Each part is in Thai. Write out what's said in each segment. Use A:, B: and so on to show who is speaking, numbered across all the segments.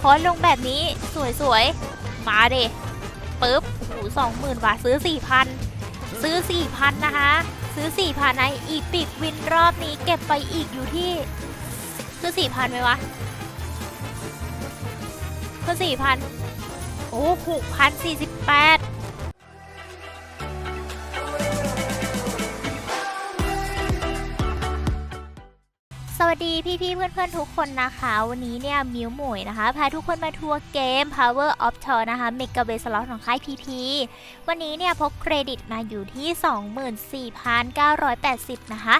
A: คอนลงแบบนี้สวยๆ มาเดปึ๊บโอ้โหสองหมื่นบาทซื้อสี่พันซื้อสี่พันนะคะ ซื้อสี่พันนะอีปิกวินรอบนี้เก็บไปอีกอยู่ที่ ซื้อสี่พันไหมวะซื้อสี่พันโอ้หกพันสี่สิบแปด ดีพี่ๆเพื่อนๆทุกคนนะคะ วันนี้เนี่ยมิวหมวยนะคะ พาทุกคนมาทัวร์เกม Power of t o r นะคะ m e g a b a Slot ของค่าย PP วันนี้เนี่ยพกเครดิตมาอยู่ที่ 24,980 นะคะ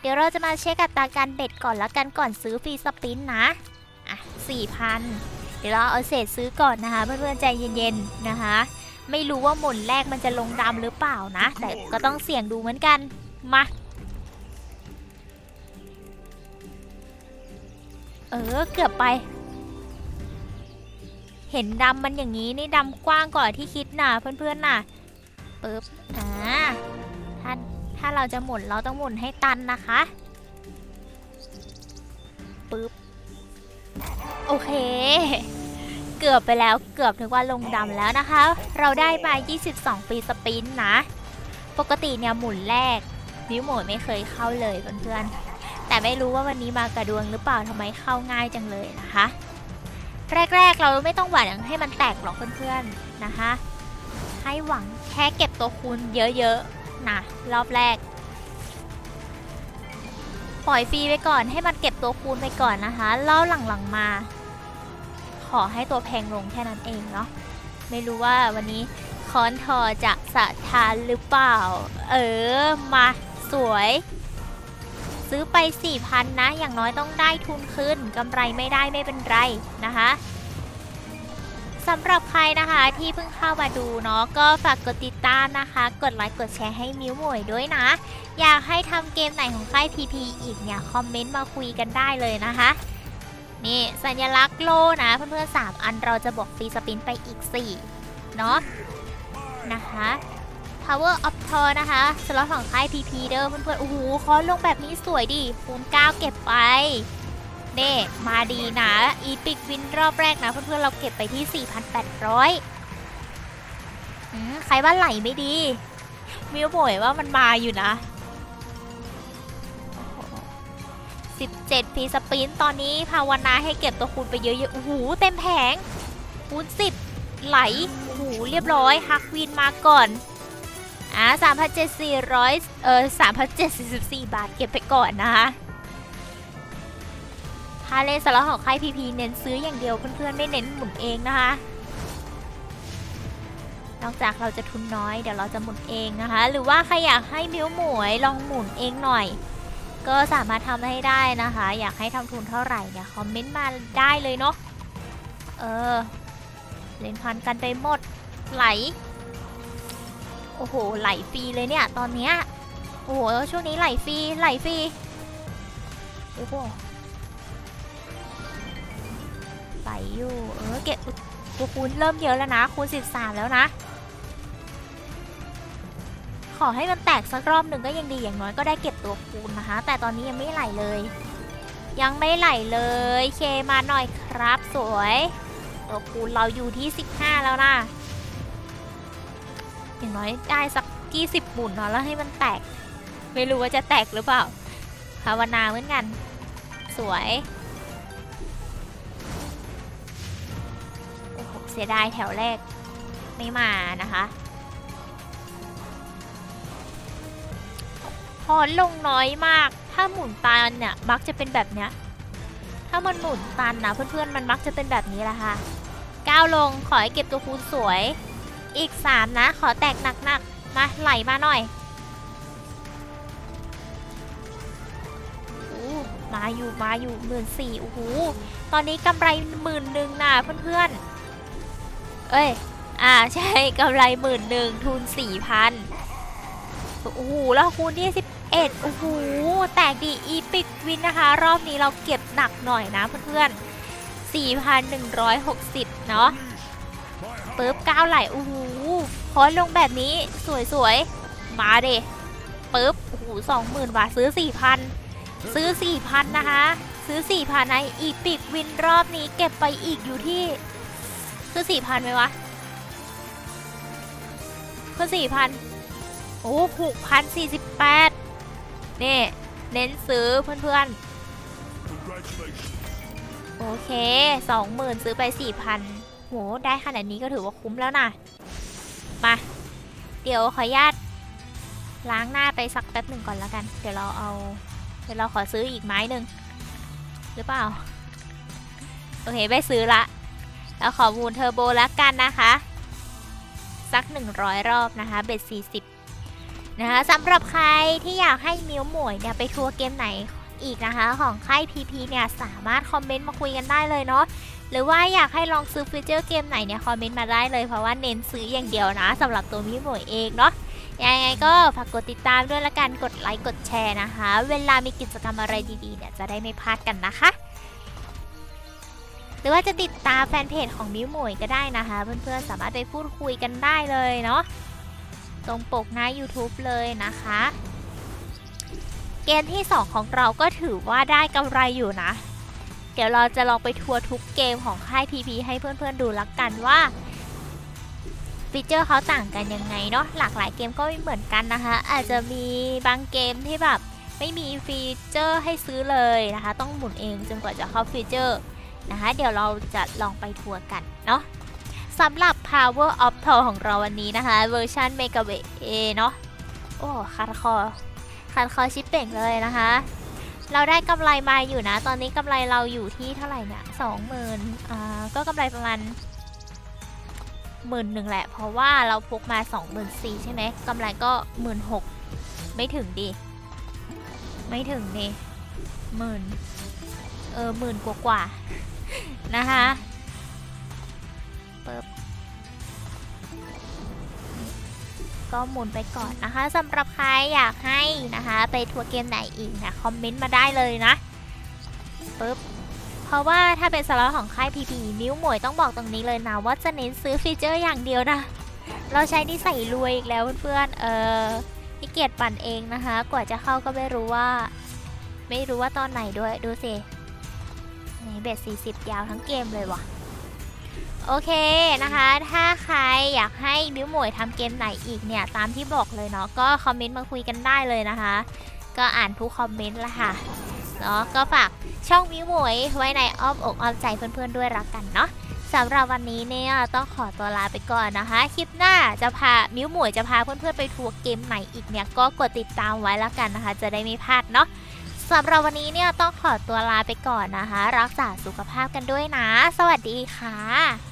A: เดี๋ยวเราจะมาเช็คอัตราการเบ็ดก่อนละกันก่อนซื้อฟรีสปินนะ อะ 4,000 เดี๋ยวเราเอาเศษซื้อก่อนนะคะ เพื่อนๆใจเย็นๆนะคะ ไม่รู้ว่าหมุนแรกมันจะลงดำหรือเปล่านะ แต่ก็ต้องเสี่ยงดูเหมือนกัน มา เออ เกือบไป เห็นดำมันอย่างนี้นี่ดำกว้างกว่าที่คิดน่ะเพื่อนๆน่ะปึ๊บอ่าถ้าถ้าเราจะหมุนเราต้องหมุนให้ตันนะคะปึ๊บโอเค เกือบไปแล้วเกือบถึงว่าลงดำแล้วนะคะ เราได้มา 22 ปีสปินนะ ปกติเนี่ยหมุนแรกวิวโหมดไม่เคยเข้าเลยเพื่อนๆ แต่ไม่รู้ว่าวันนี้มากระดวงหรือเปล่าทำไมเข้าง่ายจังเลยนะคะ แรกๆเราไม่ต้องหวังให้มันแตกหรอกเพื่อนๆนะคะ ให้หวังแค่เก็บตัวคูณเยอะๆนะรอบแรก ปล่อยฟรีไปก่อนให้มันเก็บตัวคูณไปก่อนนะคะเล่าหลังๆมา ขอให้ตัวแพงลงแค่นั้นเองเนาะไม่รู้ว่าวันนี้คอนทอจะสะทานหรือเปล่า เออ มาสวย ซื้อไป 4,000 นะ อย่างน้อยต้องได้ทุนขึ้นกำไรไม่ได้ไม่เป็นไรนะคะสำหรับใครนะคะที่เพิ่งเข้ามาดูเนาะก็ฝากกดติดตามนะคะ กดไลค์กดแชร์ให้มิวหมวยด้วยนะ อยากให้ทำเกมไหนของค่าย PP อีกเนี่ยคอมเมนต์มาคุยกันได้เลยนะคะ นี่สัญลักษณ์โลนะเพื่อนๆ3อันเราจะบอกฟรีสปินไปอีก 4 เนาะนะคะ Power of t o r นะคะ สล็อตของค่าย PP เด้อเพื่อนๆโอ้โหคอนลงแบบนี้สวยดิคูณ9เก็บไปเน่มาดีนะ อีพิกวินรอบแรกนะ เพื่อนๆเราเก็บไปที่ 4,800อืมใครว่าไหลไม่ดี มิวบ่อยว่ามันมาอยู่นะ 17พีสปินตอนนี้ภาวนาให้เก็บตัวคูณไปเยอะๆโอ้โหเต็มแผงคูณ10 ไหลโอ้โหเรียบร้อยฮักวินมาก่อน อ่าสามพันเจ็ดสี่ร้อยเออสามพันเจ็ดสิบสี่บาทเก็บไปก่อนนะคะถ้าเลสล็อตของค่ายพีพีเน้นซื้ออย่างเดียวเพื่อนๆ ไม่เน้นหมุนเองนะคะ นอกจากเราจะทุนน้อยเดี๋ยวเราจะหมุนเองนะคะ หรือว่าใครอยากให้มิ้วหมวยลองหมุนเองหน่อย ก็สามารถทำให้ได้นะคะ อยากให้ทำทุนเท่าไหร่เนี่ยคอมเมนต์มาได้เลยเนาะเออ เล่นพันกันไปหมดไหล โอ้โห ไหลฟรีเลยเนี่ย ตอนเนี้ย โอ้โห ช่วงนี้ไหลฟรี ไหลฟรี โอ้โหไหลอยู่ เออ เก็บตัวคูณเริ่มเยอะแล้วนะ คูณ 13 แล้วนะ ขอให้มันแตกสักรอบหนึ่งก็ยังดี อย่างน้อยก็ได้เก็บตัวคูณนะคะ แต่ตอนนี้ยังไม่ไหลเลย ยังไม่ไหลเลย เคมาหน่อยครับ สวย ตัวคูณเราอยู่ที่ 15 แล้วนะ อย่างน้อยได้สักกี่สิบหมุนเนาะแล้วให้มันแตก ไม่รู้ว่าจะแตกหรือเปล่า ภาวนาเหมือนกัน สวยโอ้โหเสียดายแถวแรก ไม่มานะคะ พอนลงน้อยมาก ถ้าหมุนตันเนี่ยมักจะเป็นแบบเนี้ย ถ้ามันหมุนตันนะเพื่อนๆมันมักจะเป็นแบบนี้แหละค่ะก้าวลงขอให้เก็บตัวคูณสวย อีก 3 นะ ขอแตกหนักๆ มาไหลมาหน่อยมาอยู่มาอยู่หมื่นสี่โอ้โหตอนนี้กำไรหมื่นหนึ่งนะเพื่อนๆ เอ้ย อ่าใช่กำไรหมื่นหนึ่งทุนสี่พันโอ้โหแล้วคูณที่สิบเอ็ดโอ้โหแตกดีอีพิกวินนะคะ รอบนี้เราเก็บหนักหน่อยนะเพื่อนๆ4,160 เนาะ ปึ๊บก้าวไหลโอ้โหคอนลงแบบนี้สวยๆ มาเดปึ๊บโอ้โหสองหมื่นบาทซื้อสี่พันซื้อสี่พันนะคะ ซื้อซื้อสี่พันนะอีปิกวินรอบนี้เก็บไปอีกอยู่ที่คือสี่พันไหมวะคือสี่พันโอ้หกพันสี่สิบแปดนี่ เน้นซื้อเพื่อนๆ โอเคสองหมื่นซื้อไปสี่พันโหได้ขนาดนี้ก็ถือว่าคุ้มแล้วนะมา เดี๋ยวขออนุญาตล้างหน้าไปสักแป๊บหนึ่งก่อนแล้วกัน เดี๋ยวเราเอา เดี๋ยวเราขอซื้ออีกไม้หนึ่งหรือเปล่า โอเคไม่ซื้อละแล้วขอมูลเทอร์โบแล้วกันนะคะ สัก 100 รอบนะคะ เบ็ด40 นะคะสำหรับใครที่อยากให้มิวหมวยเนี่ยไปทัวร์เกมไหนอีกนะคะ ของค่าย PP เนี่ย สามารถคอมเมนต์มาคุยกันได้เลยเนาะ หรือว่าอยากให้ลองซื้อฟีเจอร์เกมไหนเนี่ยคอมเมนต์มาได้เลยเพราะว่าเน้นซื้ออย่างเดียวนะสำหรับตัวมิวหมวยเองเนาะยังไงก็ฝากกดติดตามด้วยละกันกดไลค์กดแชร์นะคะ เวลามีกิจกรรมอะไรดีๆเนี่ยจะได้ไม่พลาดกันนะคะ หรือว่าจะติดตามแฟนเพจของมิ้วหมวยก็ได้นะคะ เพื่อนๆสามารถไปพูดคุยกันได้เลยเนาะตรงปกหน้า YouTube เลยนะคะ เกมที่ 2 ของเราก็ถือว่าได้กำไรอยู่นะ เดี๋ยวเราจะลองไปทัวร์ทุกเกมของค่าย PP ให้เพื่อนๆดูละกันว่าฟีเจอร์เขาต่างกันยังไงเนาะหลากหลายเกมก็ไม่เหมือนกันนะคะ อาจจะมีบางเกมที่แบบไม่มีฟีเจอร์ให้ซื้อเลยนะคะ ต้องหมุนเองจนกว่าจะเข้าฟีเจอร์นะคะ เดี๋ยวเราจะลองไปทัวร์กันเนาะสำหรับ Power of t o ของเราวันนี้นะคะ เวอร์ชัน m e g a w a y เนาะโอ้คัดคอคัดคอชิปเป่งเลยนะคะ เราได้กำไรมาอยู่นะ ตอนนี้กำไรเราอยู่ที่เท่าไหร่เนี่ยสองหมื่นอ่าก็กำไรประมาณหมื่นหนึ่งแหละ เพราะว่าเราพกมา2 4 0 0 0ใช่ไหมกำไรก็หมื่นหกไม่ถึงดิ ไม่ถึงดิหมื่นเออหมื่นกว่ากว่านะคะเปิบ ก็หมุนไปก่อนนะคะสำหรับใครอยากให้นะคะ ไปทัวร์เกมไหนอีกนะคอมเมนต์มาได้เลยนะปึ๊บเพราะว่าถ้าเป็นสล็อตของค่าย PP มิ้วหมวยต้องบอกตรงนี้เลยนะว่าจะเน้นซื้อฟีเจอร์อย่างเดียวนะ เราใช้นิสัยรวยอีกแล้วเพื่อนๆเออพี่เกียรติปั่นเองนะคะ กว่าจะเข้าก็ไม่รู้ว่า ไม่รู้ว่าตอนไหนด้วยดูสินี่เบ็ด40 ยาวทั้งเกมเลยว่ะ โอเคนะคะ ถ้าใครอยากให้มิวหมวยทำเกมไหนอีกเนี่ย ตามที่บอกเลยเนาะ ก็คอมเมนต์มาคุยกันได้เลยนะคะ ก็อ่านทุกคอมเมนต์ละค่ะ เนาะ ก็ฝากช่องมิวหมวยไว้ในอ้อมอกอ้อมใจเพื่อนๆด้วยรักกันเนาะสำหรับวันนี้เนี่ยต้องขอตัวลาไปก่อนนะคะ คลิปหน้าจะพามิวหมวยจะพาเพื่อนๆไปทัวร์เกมไหนอีกเนี่ยก็กดติดตามไว้แล้วกันนะคะ จะได้ไม่พลาดเนาะสำหรับวันนี้เนี่ยต้องขอตัวลาไปก่อนนะคะ รักษาสุขภาพกันด้วยนะ สวัสดีค่ะ